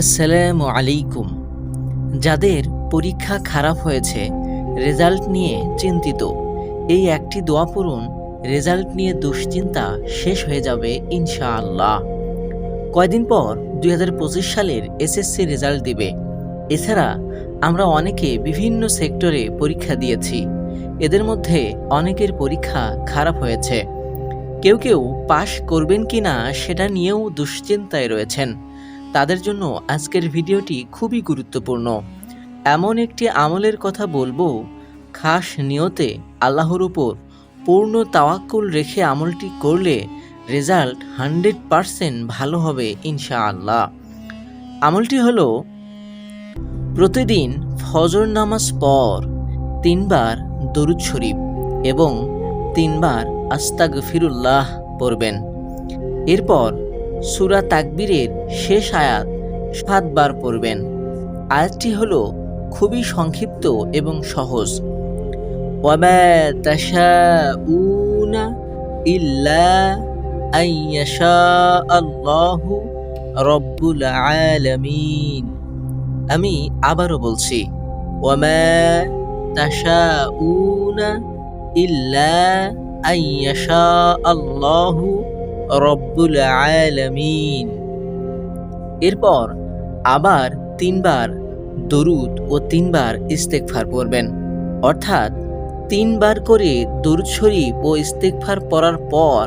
আসসালামু আলাইকুম। যাদের পরীক্ষা খারাপ হয়েছে, রেজাল্ট নিয়ে চিন্তিত, এই একটি দোয়া পড়ুন, রেজাল্ট নিয়ে দুশ্চিন্তা শেষ হয়ে যাবে ইনশাআল্লাহ। কয়দিন পর দু হাজার পঁচিশ সালের এসএসসি রেজাল্ট দিবে। এছাড়া আমরা অনেকে বিভিন্ন সেক্টরে পরীক্ষা দিয়েছি। এদের মধ্যে অনেকের পরীক্ষা খারাপ হয়েছে। কেউ কেউ পাশ করবেন কি না সেটা নিয়েও দুশ্চিন্তায় রয়েছেন। তাদের জন্য আজকের ভিডিওটি খুবই গুরুত্বপূর্ণ। এমন একটি আমলের কথা বলব, খাস নিয়তে আল্লাহর উপর পূর্ণ তাওয়াক্কুল রেখে আমলটি করলে রেজাল্ট হান্ড্রেড পারসেন্ট ভালো হবে ইনশাআল্লাহ। আমলটি হলো, প্রতিদিন ফজর নামাজ পর তিনবার দরুদ শরীফ এবং তিনবার আস্তাগ ফিরুল্লাহ পড়বেন। এরপর সুরা তাকবীরের শেষ আয়াত সাতবার পড়বেন। আয়াতটি হলো খুবই সংক্ষিপ্ত এবং সহজ। তাশাউনা ইল্লা আল্লাহু আমি আবারও বলছি তাশাউনা ইল্লা আল্লাহু রব্বুল আলামিন। এরপর আবার তিনবার দরুদ ও তিনবার ইস্তেকফার পড়বেন। অর্থাৎ তিনবার করে দরুদ শরীফ ও ইস্তেকফার পড়ার পর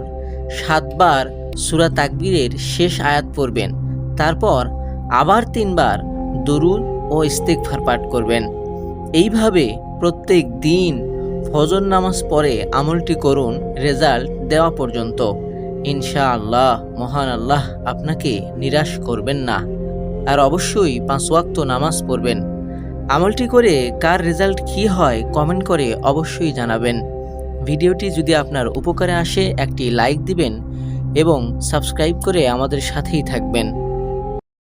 সাতবার সুরা তাকবীরের শেষ আয়াত পড়বেন। তারপর আবার তিনবার দরুদ ও ইস্তেকফার পাঠ করবেন। এইভাবে প্রত্যেক দিন ফজর নামাজ পরে আমলটি করুন, রেজাল্ট দেওয়া পর্যন্ত। ইনশাআল্লাহ, মহান আল্লাহ আপনাকে নিরাশ করবেন না। আর অবশ্যই পাঁচ ওয়াক্ত নামাজ পড়বেন। আমলটি করে কার রেজাল্ট কি হয় কমেন্ট করে অবশ্যই জানাবেন। ভিডিওটি যদি আপনার উপকারে আসে, একটি লাইক দিবেন এবং সাবস্ক্রাইব করে আমাদের সাথেই থাকবেন।